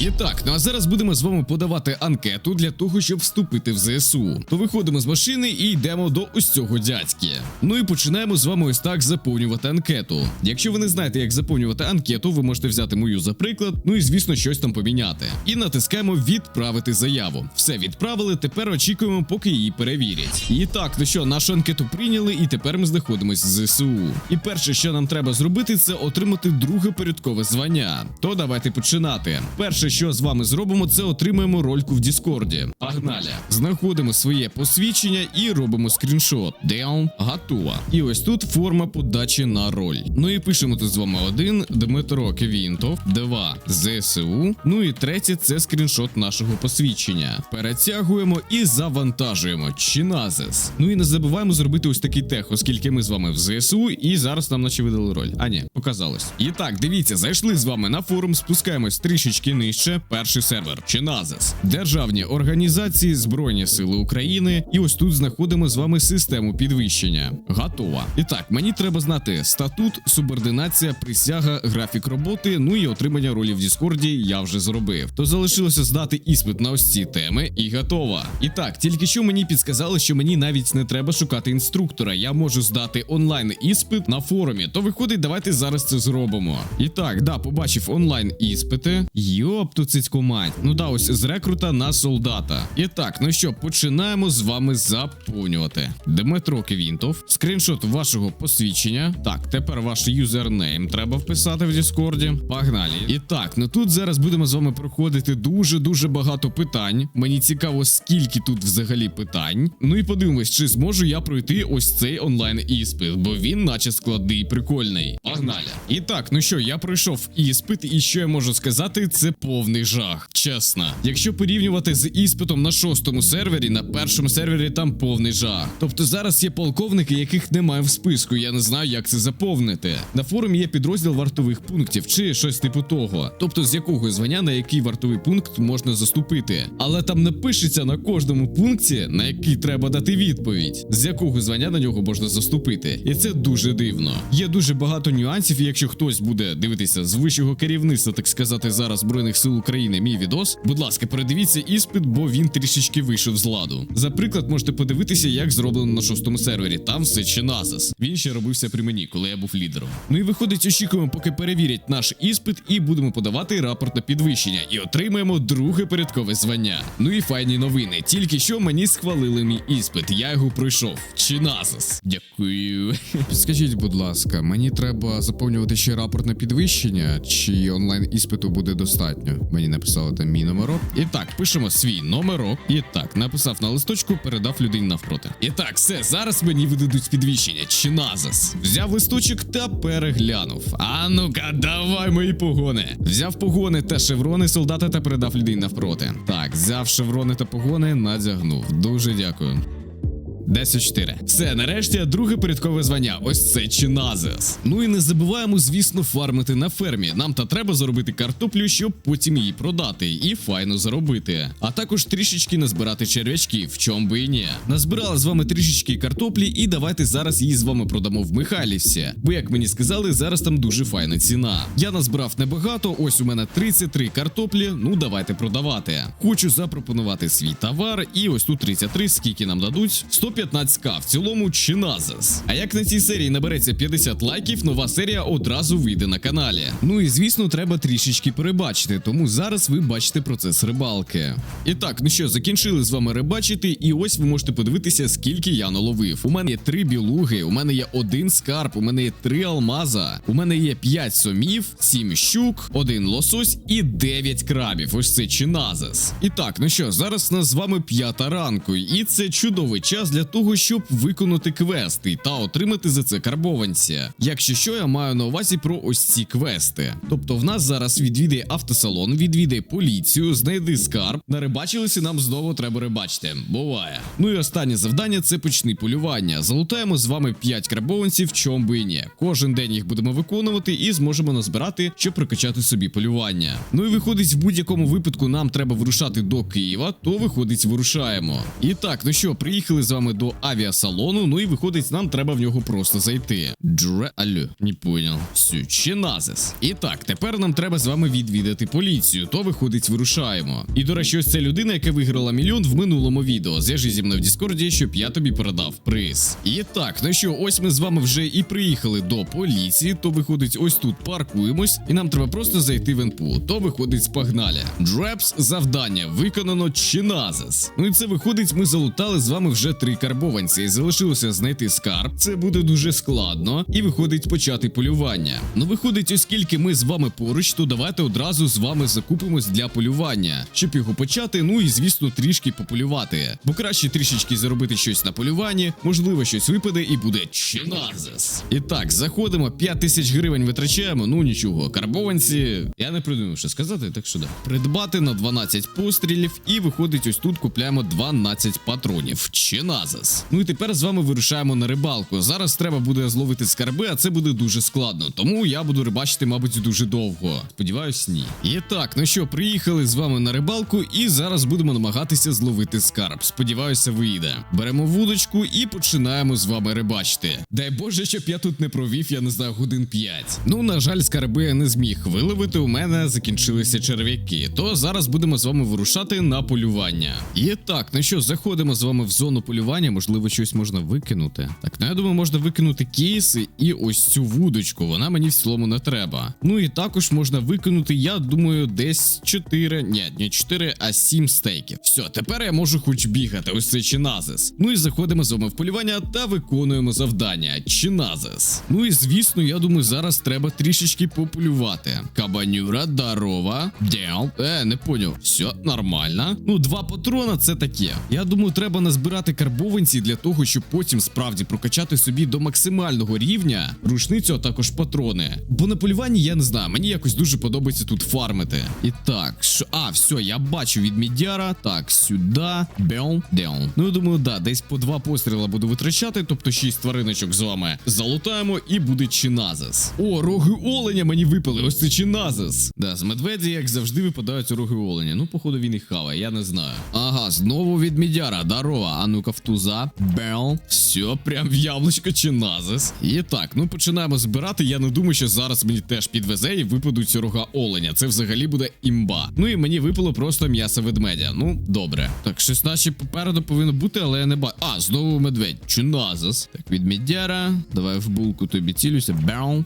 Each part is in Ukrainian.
І так, ну а зараз будемо з вами подавати анкету для того, щоб вступити в ЗСУ. То виходимо з машини і йдемо до ось цього дядьки. Ну і починаємо з вами ось так заповнювати анкету. Якщо ви не знаєте, як заповнювати анкету, ви можете взяти мою за приклад, ну і звісно, щось там поміняти. І натискаємо відправити заяву. Все відправили. Тепер очікуємо, поки її перевірять. І так, ну що, нашу анкету прийняли, і тепер ми знаходимося в ЗСУ. І перше, що нам треба зробити, це отримати друге порядкове звання. То давайте починати. Перше, що з вами зробимо, це отримаємо рольку в Діскорді. Погнали! Знаходимо своє посвідчення і робимо скріншот. Деон готова. І ось тут форма подачі на роль. Ну і пишемо тут з вами один Дмитро Квінтов, два ЗСУ. Ну і третє це скріншот нашого посвідчення. Перетягуємо і завантажуємо. Чиназис. Ну і не забуваємо зробити ось такий тех, оскільки ми з вами в ЗСУ, і зараз нам наче видали роль. А ні, показалось. І так, дивіться, зайшли з вами на форум, спускаємось трішечки нижче. Перший сервер Чиназис. Державні організації Збройні Сили України. І ось тут знаходимо з вами систему підвищення. Готова. І так, мені треба знати статут, субординація, присяга, графік роботи. Ну і отримання ролі в Діскорді я вже зробив. То залишилося здати іспит на ось ці теми і готова. І так, тільки що мені підсказали, що мені навіть не треба шукати інструктора. Я можу здати онлайн іспит на форумі. То виходить, давайте зараз це зробимо. І так, да, побачив онлайн іспити. Йопту цицьку мать. Ну да, ось з рекрута на солдата. І так, ну що, починаємо з вами заповнювати. Дмитро Квінтов, скріншот вашого посвідчення. Так, тепер ваш юзернейм треба вписати в Діскорді. Погнали. І так, ну тут зараз будемо з вами проходити дуже дуже багато питань. Мені цікаво, скільки тут взагалі питань. Ну і подивимось, чи зможу я пройти ось цей онлайн іспит, бо він, наче складний і прикольний. Погнали. І так, ну що, я пройшов іспит, і що я можу сказати, це повний жах. Чесно. Якщо порівнювати з іспитом на шостому сервері, на першому сервері там повний жах. Тобто зараз є полковники, яких немає в списку. Я не знаю, як це заповнити. На форумі є підрозділ вартових пунктів чи щось типу того. Тобто з якого звання на який вартовий пункт можна заступити. Але там не пишеться на кожному пункті, на який треба дати відповідь, з якого звання на нього можна заступити. І це дуже дивно. Є дуже багато нюансів, і якщо хтось буде дивитися з вищого керівництва, так сказати, зараз Збройних сил України, мій відос. Будь ласка, передивіться іспит, бо він трішечки вийшов з ладу. За приклад, можете подивитися, як зроблено на шостому сервері. Там все чи назас. Він ще робився при мені, коли я був лідером. Ну і виходить, очікуємо, поки перевірять наш іспит, і будемо подавати рапорт на підвищення. І отримаємо друге порядкове звання. Ну і файні новини. Тільки що мені схвалили мій іспит. Я його пройшов. Чи назас. Дякую. Скажіть, будь ласка, мені треба заповнювати ще рапорт на підвищення, чи онлайн іспиту буде достатньо? Мені написали там мій номерок. І так, пишемо свій номерок. І так, написав на листочку, передав людині навпроти. І так, все, зараз мені видадуть підвищення. Чи назас. Взяв листочок та переглянув. А ну-ка, давай мої погони. Взяв погони та шеврони солдата та передав людині навпроти. Так, взяв шеврони та погони, надягнув. Дуже дякую. 10-4. Все, нарешті, друге порядкове звання. Ось це Чиназес. Ну і не забуваємо, звісно, фармити на фермі. Нам та треба заробити картоплю, щоб потім її продати і файно заробити. А також трішечки назбирати черв'ячків, в чому би і ні. Назбирали з вами трішечки картоплі, і давайте зараз її з вами продамо в Михайлівсі. Бо, як мені сказали, зараз там дуже файна ціна. Я назбирав небагато, ось у мене 33 картоплі. Ну давайте продавати. Хочу запропонувати свій товар, і ось тут 33, скільки нам дадуть. 115к в цілому чи назас. А як на цій серії набереться 50 лайків, нова серія одразу вийде на каналі. Ну і звісно, треба трішечки перебачити, тому зараз ви бачите процес рибалки. І так, ну що, закінчили з вами рибачити, і ось ви можете подивитися, скільки я наловив. У мене є три білуги, у мене є один скарб, у мене є три алмаза, у мене є 5 сомів, 7 щук, один лосось і 9 крабів. Ось це чиназас. І так, ну що, зараз у нас з вами п'ята ранку, і це чудовий час для того, щоб виконати квести та отримати за це карбованця. Якщо що, я маю на увазі про ось ці квести. Тобто, в нас зараз відвідає автосалон, відвідає поліцію, знайди скарб. Нарибачилися, нам знову треба рибачити. Буває. Ну і останнє завдання це почни полювання. Залутаємо з вами 5 карбованців, чом би і ні. Кожен день їх будемо виконувати і зможемо назбирати, щоб прокачати собі полювання. Ну і виходить, в будь-якому випадку нам треба вирушати до Києва, то виходить, вирушаємо. І так, ну що, приїхали з вами вами до авіасалону. Ну і виходить, нам треба в нього просто зайти. Джуре, не понял. Все, Чиназис. І так, тепер нам треба з вами відвідати поліцію. То виходить, вирушаємо. І до речі, ось це людина, яка виграла мільйон в минулому відео. Зв'яжи зі мною в Діскорді, щоб я тобі передав приз. І так, ну що, ось ми з вами вже і приїхали до поліції. То виходить, ось тут паркуємось, і нам треба просто зайти в НПУ. То виходить, погнали. Джрепс завдання виконано Чиназис. Ну і це виходить, ми залутали з вами вже три карбованці. Залишилося знайти скарб. Це буде дуже складно. І виходить почати полювання. Ну виходить, оскільки ми з вами поруч, то давайте одразу з вами закупимось для полювання, щоб його почати. Ну і звісно, трішки пополювати. Бо краще трішечки заробити щось на полюванні, можливо, щось випаде і буде Чиназис. І так, заходимо, 5 тисяч гривень витрачаємо. Ну нічого, карбованці. Я не придумав, що сказати, так що да. Придбати на 12 пострілів, і виходить, ось тут купляємо 12 патронів. Чиназис. Ну і тепер з вами вирушаємо на рибалку. Зараз треба буде зловити скарби, а це буде дуже складно. Тому я буду рибачити, мабуть, дуже довго. Сподіваюсь, ні. І так, ну що, приїхали з вами на рибалку, і зараз будемо намагатися зловити скарб. Сподіваюся, вийде. Беремо вудочку і починаємо з вами рибачити. Дай Боже, щоб я тут не провів, я не знаю, годин 5. Ну, на жаль, скарби я не зміг виловити. У мене закінчилися черв'яки. То зараз будемо з вами вирушати на полювання. І так, ну що, заходимо з вами в зону полювання. Можливо, щось можна викинути. Так, ну я думаю, можна викинути кейси і ось цю вудочку. Вона мені в цілому не треба. Ну і також можна викинути, я думаю, десь 4, ні, не 4, а 7 стейків. Все, тепер я можу хоч бігати. Ось це чиназис. Ну і заходимо з вами в полювання та виконуємо завдання. Чиназис. Ну і звісно, я думаю, зараз треба трішечки пополювати. Кабанюра, дарова. Дяу. Е, не поняв. Все нормально. Ну, два патрона це таке. Я думаю, треба назбирати карбованці для того, щоб потім справді прокачати собі до максимального рівня рушницю, а також патрони. Бо на полюванні я не знаю, мені якось дуже подобається тут фармити. І так, що. А, все, я бачу від Мідяра. Так, сюди. Беум, деум. Ну, я думаю, да, десь по два постріла буду витрачати, тобто шість твариночок з вами залутаємо і буде чиназис. О, роги оленя мені випали. Ось це чиназис. Да, з медведі, як завжди, випадають роги оленя. Ну, походу, він їх хаває, я не знаю. Ага, знову від Мідяра. Дарова. А ну-ка в туза. Бел. Все, прям в яблучко чиназис. І так, ну починаємо збирати. Я не думаю, що зараз мені теж підвезе і випадуть рога оленя. Це взагалі буде імба. Ну і мені випало просто м'ясо ведмедя. Ну, добре. Так, щось наче попереду повинно бути, але я не бачу. А, знову медведь. Чиназис. Так, від Мідяра. Давай в булку тобі цілюся. Бел.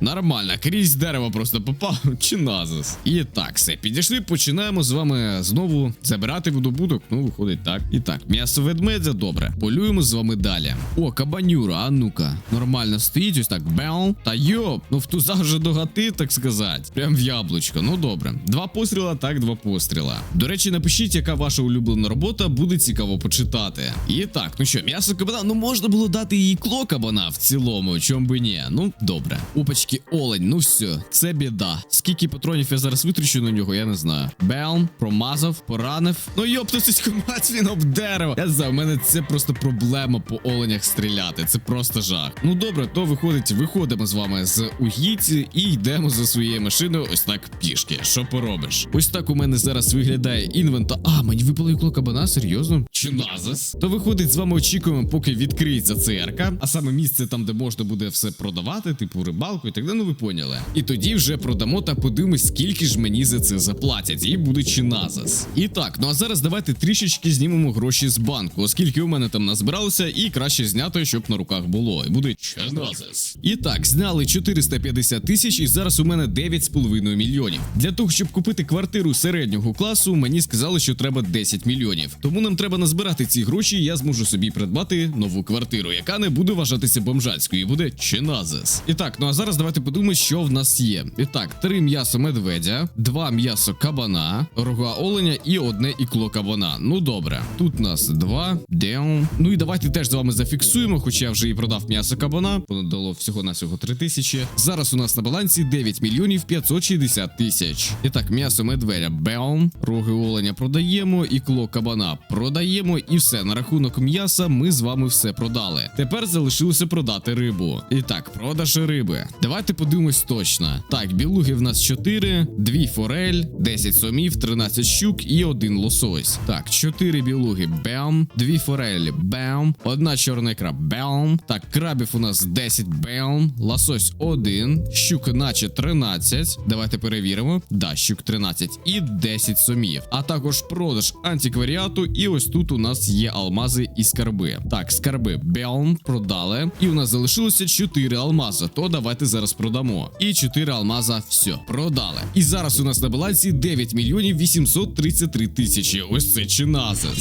Нормально, крізь дерево просто попав чи назис. І так, все, підійшли, починаємо з вами знову забирати видобуток. Ну, виходить так. І так, м'ясо ведмедя, добре. Полюємо з вами далі. О, кабанюра, а ну-ка. Нормально стоїть, ось так. Бел. Та йоп, ну в туза вже догати, так сказати. Прям в яблучко. Ну добре. Два постріла, так, два постріла. До речі, напишіть, яка ваша улюблена робота, буде цікаво почитати. І так, ну що, м'ясо кабана, ну можна було дати їй кло кабана в цілому, чом би ні. Ну, добре. Опачки, олень, ну все, це біда. Скільки патронів я зараз витрачу на нього, я не знаю. Белм, промазав, поранив. Ну йоптусись, мать він об дерево. Я знаю, мене це просто проблема по оленях стріляти. Це просто жах. Ну добре, то виходить, виходимо з вами з угійці і йдемо за своєю машиною. Ось так пішки. Що поробиш? Ось так у мене зараз виглядає інвента. А, мені випало ікло кабана, серйозно? Чи назис? То виходить, з вами очікуємо, поки відкриється ЦРК, а саме місце там, де можна буде все продавати, типу рибалку так далі. Ну ви поняли. І тоді вже продамо та подивимось, скільки ж мені за це заплатять, і буде чи назис. І так, ну а зараз давайте трішечки знімемо гроші з банку, оскільки у мене там назбиралося, і краще зняти, щоб на руках було. І буде чиназис. І так, зняли 450 тисяч, і зараз у мене 9,5 мільйонів. Для того, щоб купити квартиру середнього класу, мені сказали, що треба 10 мільйонів. Тому нам треба назбирати ці гроші, і я зможу собі придбати нову квартиру, яка не буде вважатися бомжацькою, і буде чиназис. І так, ну а зараз давайте подумаємо, що в нас є. І так, три м'ясо медведя, два м'ясо кабана, рога оленя і одне ікло кабана. Ну добре, тут нас два. Деум. Ну і давайте теж з вами зафіксуємо, хоча я вже і продав м'ясо кабана. Воно дало всього на всього 3 тисячі. Зараз у нас на балансі 9 мільйонів 560 тисяч. І так, м'ясо медведя беум, роги оленя продаємо, ікло кабана продаємо, і все. На рахунок м'яса ми з вами все продали. Тепер залишилося продати рибу. І так, продаж риби. Давай Давайте подивимось точно. Так, білуги в нас 4, 2 форель, 10 сомів, 13 щук і один лосось. Так, 4 білуги бем, 2 форелі бем, одна чорна ікра бем. Так, крабів у нас 10 бем, лосось 1, щук наче 13. Давайте перевіримо. Да, щук 13 і 10 сомів. А також продаж антикваріату. І ось тут у нас є алмази і скарби. Так, скарби бем продали. І у нас залишилося 4 алмаза. То давайте зараз продамо. І 4 алмаза все, продали. І зараз у нас на балансі 9 мільйонів 833 тисячі. Ось це чиназис.